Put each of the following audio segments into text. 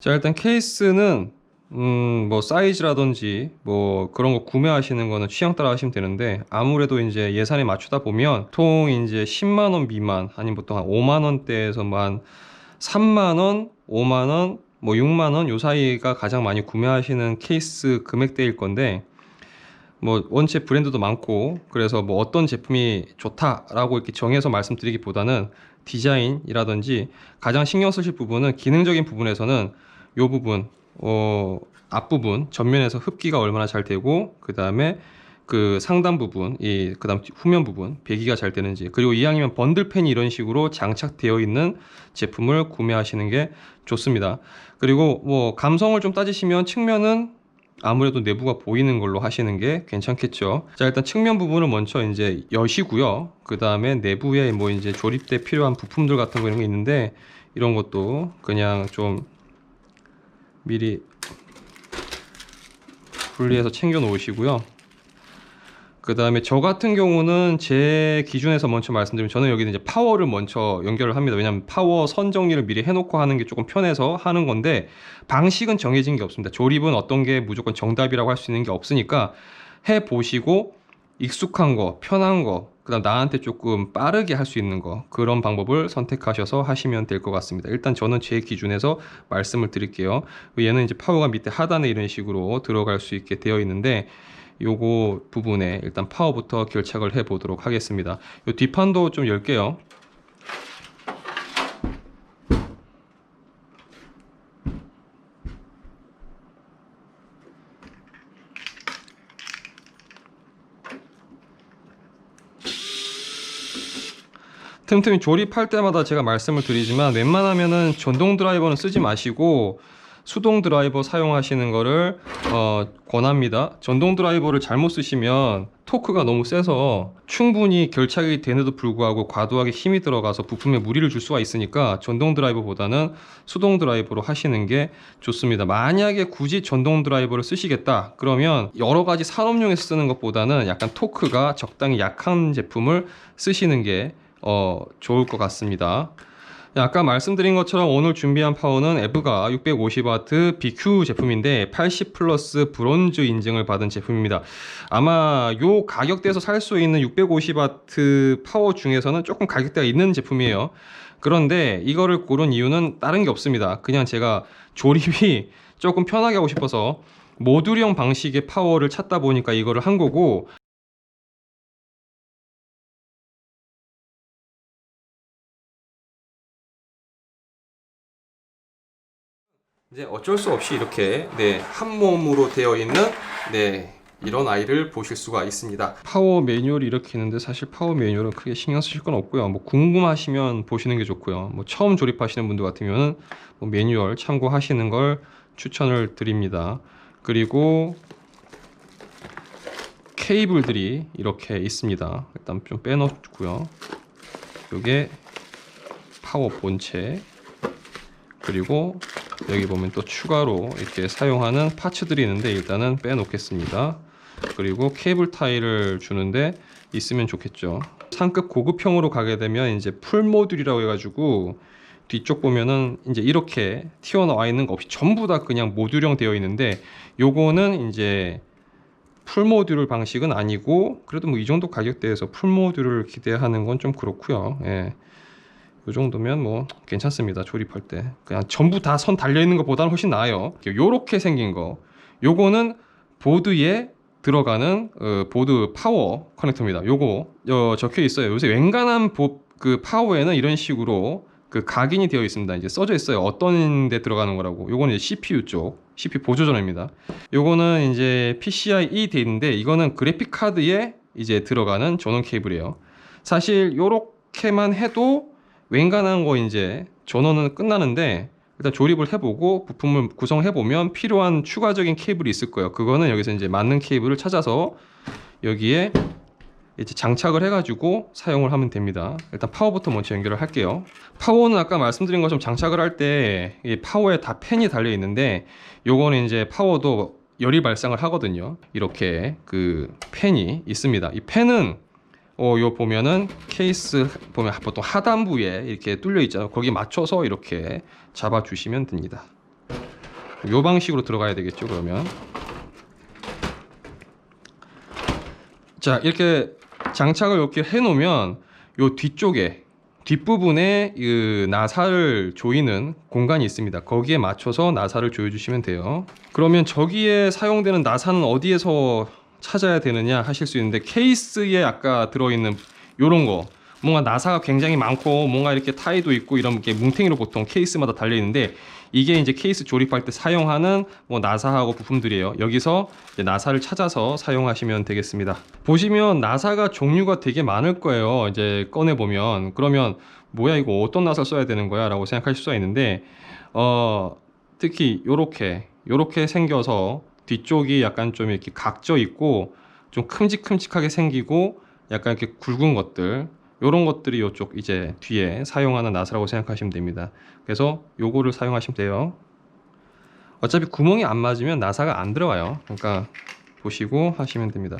자 일단 케이스는 음 뭐 사이즈라든지 뭐 그런 거 구매하시는 거는 취향 따라 하시면 되는데 아무래도 이제 예산에 맞추다 보면 통 이제 10만 원 미만 아니면 보통 한 5만 원대에서만 3만 원, 5만 원, 뭐 6만 원 요 사이가 가장 많이 구매하시는 케이스 금액대일 건데 뭐 원체 브랜드도 많고 그래서 뭐 어떤 제품이 좋다라고 이렇게 정해서 말씀드리기보다는 디자인이라든지 가장 신경 쓰실 부분은 기능적인 부분에서는 요 부분 어 앞부분 전면에서 흡기가 얼마나 잘 되고 그 다음에 그 상단 부분 이 그다음 후면 부분 배기가 잘 되는지 그리고 이왕이면 번들 팬이 이런 식으로 장착되어 있는 제품을 구매하시는 게 좋습니다. 그리고 뭐 감성을 좀 따지시면 측면은 아무래도 내부가 보이는 걸로 하시는 게 괜찮겠죠. 자, 일단 측면 부분을 먼저 이제 여시고요. 그 다음에 내부에 뭐 이제 조립돼 필요한 부품들 같은 거 이런 게 있는데 이런 것도 그냥 좀 미리 분리해서 챙겨 놓으시고요. 그 다음에 저 같은 경우는 제 기준에서 먼저 말씀드리면 저는 여기는 이제 파워를 먼저 연결을 합니다. 왜냐하면 파워 선 정리를 미리 해놓고 하는 게 조금 편해서 하는 건데 방식은 정해진 게 없습니다. 조립은 어떤 게 무조건 정답이라고 할 수 있는 게 없으니까 해 보시고 익숙한 거, 편한 거, 그 다음 나한테 조금 빠르게 할 수 있는 거 그런 방법을 선택하셔서 하시면 될 것 같습니다. 일단 저는 제 기준에서 말씀을 드릴게요. 얘는 이제 파워가 밑에 하단에 이런 식으로 들어갈 수 있게 되어 있는데 요거 부분에 일단 파워부터 결착을 해 보도록 하겠습니다. 요 뒷판도 좀 열게요. 틈틈이 조립할 때마다 제가 말씀을 드리지만 웬만하면은 전동 드라이버는 쓰지 마시고 수동 드라이버 사용하시는 거를 어, 권합니다. 전동 드라이버를 잘못 쓰시면 토크가 너무 세서 충분히 결착이 되는데도 불구하고 과도하게 힘이 들어가서 부품에 무리를 줄 수가 있으니까 전동 드라이버보다는 수동 드라이버로 하시는 게 좋습니다. 만약에 굳이 전동 드라이버를 쓰시겠다 그러면 여러 가지 산업용에서 쓰는 것보다는 약간 토크가 적당히 약한 제품을 쓰시는 게 어, 좋을 것 같습니다. 네, 아까 말씀드린 것처럼 오늘 준비한 파워는 에브가 650W BQ 제품인데 80 플러스 브론즈 인증을 받은 제품입니다. 아마 요 가격대에서 살 수 있는 650W 파워 중에서는 조금 가격대가 있는 제품이에요. 그런데 이거를 고른 이유는 다른 게 없습니다. 그냥 제가 조립이 조금 편하게 하고 싶어서 모듈형 방식의 파워를 찾다 보니까 이거를 한 거고 이제 어쩔 수 없이 이렇게 네, 한 몸으로 되어 있는 네, 이런 아이를 보실 수가 있습니다. 파워 매뉴얼이 이렇게 있는데 사실 파워 매뉴얼은 크게 신경 쓰실 건 없고요. 뭐 궁금하시면 보시는 게 좋고요. 뭐 처음 조립하시는 분들 같으면 뭐 매뉴얼 참고하시는 걸 추천을 드립니다. 그리고 케이블들이 이렇게 있습니다. 일단 좀 빼놓고요. 이게 파워 본체 그리고 여기 보면 또 추가로 이렇게 사용하는 파츠들이 있는데 일단은 빼놓겠습니다. 그리고 케이블 타일을 주는데 있으면 좋겠죠. 상급 고급형으로 가게 되면 이제 풀 모듈이라고 해가지고 뒤쪽 보면은 이제 이렇게 튀어나와 있는 거 없이 전부 다 그냥 모듈형 되어 있는데 요거는 이제 풀 모듈 방식은 아니고 그래도 뭐 이 정도 가격대에서 풀 모듈을 기대하는 건 좀 그렇고요. 예. 이 정도면 뭐 괜찮습니다. 조립할 때. 그냥 전부 다 선 달려 있는 것보다는 훨씬 나아요. 요렇게 생긴 거. 요거는 보드에 들어가는 어, 보드 파워 커넥터입니다. 요거 어, 적혀 있어요. 요새 웬간한 보, 그 파워에는 이런 식으로 그 각인이 되어 있습니다. 이제 써져 있어요. 어떤 데 들어가는 거라고. 요거는 이제 CPU 쪽. CPU 보조전입니다. 요거는 이제 PCIe 돼 있는데 이거는 그래픽 카드에 이제 들어가는 전원 케이블이에요. 사실 요렇게만 해도 웬간한 거 이제 전원은 끝나는데 일단 조립을 해보고 부품을 구성해보면 필요한 추가적인 케이블이 있을 거예요. 그거는 여기서 이제 맞는 케이블을 찾아서 여기에 이제 장착을 해가지고 사용을 하면 됩니다. 일단 파워부터 먼저 연결을 할게요. 파워는 아까 말씀드린 것처럼 장착을 할때이 파워에 다 팬이 달려 있는데 요거는 이제 파워도 열이 발생을 하거든요. 이렇게 그 팬이 있습니다. 이 팬은 어, 요 보면은 케이스 보면 보통 하단부에 이렇게 뚫려 있잖아요. 거기 맞춰서 이렇게 잡아 주시면 됩니다. 요 방식으로 들어가야 되겠죠 그러면 자 이렇게 장착을 이렇게 해 놓으면 요 뒤쪽에 뒷부분에 그 나사를 조이는 공간이 있습니다 거기에 맞춰서 나사를 조여 주시면 돼요 그러면 저기에 사용되는 나사는 어디에서 찾아야 되느냐 하실 수 있는데 케이스에 아까 들어있는 요런 거 뭔가 나사가 굉장히 많고 뭔가 이렇게 타이도 있고 이런 게 뭉탱이로 보통 케이스마다 달려 있는데 이게 이제 케이스 조립할 때 사용하는 뭐 나사하고 부품들이에요. 여기서 나사를 찾아서 사용하시면 되겠습니다. 보시면 나사가 종류가 되게 많을 거예요. 이제 꺼내 보면 그러면 뭐야 이거 어떤 나사 써야 되는 거야 라고 생각하실 수가 있는데 어 특히 요렇게 요렇게 생겨서 뒤쪽이 약간 좀 이렇게 각져 있고 좀 큼직큼직하게 생기고 약간 이렇게 굵은 것들 요런 것들이 요쪽 이제 뒤에 사용하는 나사라고 생각하시면 됩니다. 그래서 요거를 사용하시면 돼요. 어차피 구멍이 안 맞으면 나사가 안 들어가요. 그러니까 보시고 하시면 됩니다.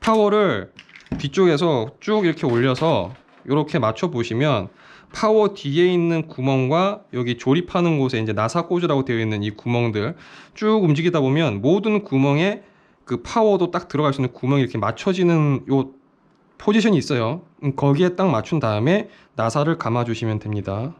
파워를 뒤쪽에서 쭉 이렇게 올려서 이렇게 맞춰 보시면 파워 뒤에 있는 구멍과 여기 조립하는 곳에 이제 나사 꽂으라고 되어 있는 이 구멍들 쭉 움직이다 보면 모든 구멍에 그 파워도 딱 들어갈 수 있는 구멍이 이렇게 맞춰지는 요 포지션이 있어요. 음, 거기에 딱 맞춘 다음에 나사를 감아 주시면 됩니다.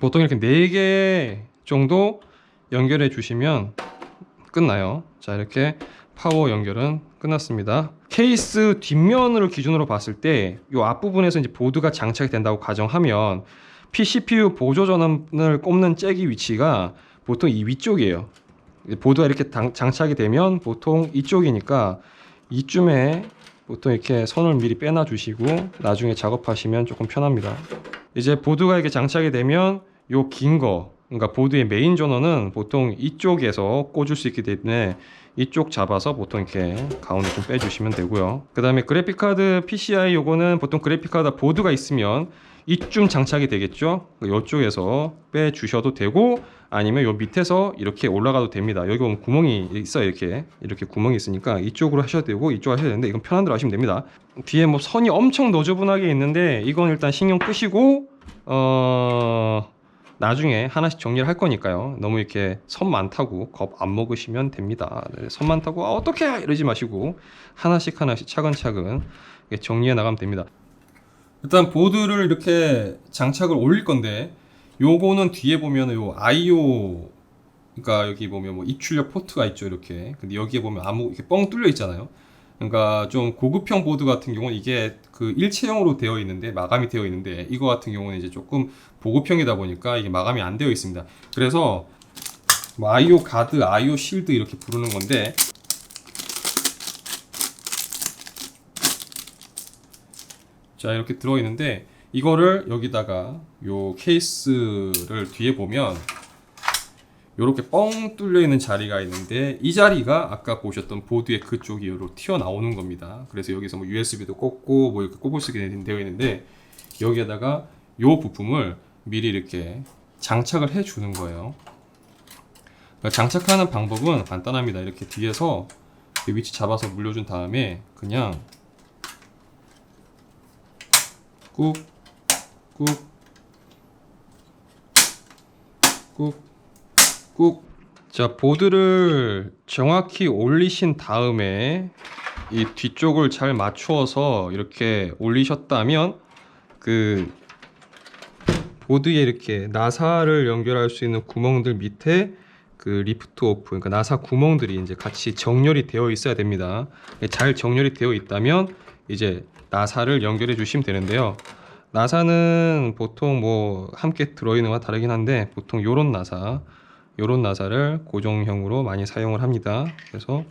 보통 이렇게 4개 정도 연결해 주시면 끝나요. 자, 이렇게 파워 연결은 끝났습니다. 케이스 뒷면을 기준으로 봤을 때 이 앞부분에서 이제 보드가 장착이 된다고 가정하면 PCPU 보조 전원을 꼽는 잭이 위치가 보통 이 위쪽이에요. 보드가 이렇게 당- 장착이 되면 보통 이쪽이니까 이쯤에 보통 이렇게 선을 미리 빼놔 주시고 나중에 작업하시면 조금 편합니다. 이제 보드가 이렇게 장착이 되면 요 긴 거, 그러니까 보드의 메인 전원은 보통 이쪽에서 꽂을 수 있기 때문에 이쪽 잡아서 보통 이렇게 가운데 좀 빼주시면 되고요. 그 다음에 그래픽카드 PCI 요거는 보통 그래픽카드 보드가 있으면 이쯤 장착이 되겠죠. 이쪽에서 빼주셔도 되고 아니면 요 밑에서 이렇게 올라가도 됩니다. 여기 보면 구멍이 있어요. 이렇게 이렇게 구멍이 있으니까 이쪽으로 하셔도 되고 이쪽 하셔도 되는데 이건 편한 대로 하시면 됩니다. 뒤에 뭐 선이 엄청 너저분하게 있는데 이건 일단 신경 끄시고 어 나중에 하나씩 정리를 할 거니까요. 너무 이렇게 선 많다고 겁 안 먹으시면 됩니다. 네, 선 많다고 아, 어떻게 이러지 마시고 하나씩 하나씩 차근차근 정리해 나가면 됩니다. 일단 보드를 이렇게 장착을 올릴 건데 요거는 뒤에 보면 요 I/O 그러니까 여기 보면 뭐 입출력 포트가 있죠 이렇게 근데 여기에 보면 아무 이렇게 뻥 뚫려 있잖아요 그러니까 좀 고급형 보드 같은 경우는 이게 그 일체형으로 되어 있는데 마감이 되어 있는데 이거 같은 경우는 이제 조금 보급형이다 보니까 이게 마감이 안 되어 있습니다. 그래서 뭐 I/O 가드, I/O 실드 이렇게 부르는 건데 자 이렇게 들어 있는데 이거를 여기다가 요 케이스를 뒤에 보면 요렇게 뻥 뚫려 있는 자리가 있는데 이 자리가 아까 보셨던 보드의 그쪽이 요로 튀어나오는 겁니다. 그래서 여기서 뭐 USB도 꽂고 뭐 이렇게 꼽을 수 있게 되어 있는데 여기에다가 요 부품을 미리 이렇게 장착을 해 주는 거예요. 그러니까 장착하는 방법은 간단합니다. 이렇게 뒤에서 이 위치 잡아서 물려준 다음에 그냥 꾹, 꾹, 꾹, 꾹. 자, 보드를 정확히 올리신 다음에 이 뒤쪽을 잘 맞추어서 이렇게 올리셨다면 그 보드에 이렇게 나사를 연결할 수 있는 구멍들 밑에 그 리프트 오프, 그러니까 나사 구멍들이 이제 같이 정렬이 되어 있어야 됩니다. 잘 정렬이 되어 있다면 이제 나사를 연결해 주시면 되는데요. 나사는 보통 뭐 함께 들어있는 거와 다르긴 한데 보통 요런 나사, 요런 나사를 고정형으로 많이 사용을 합니다. 그래서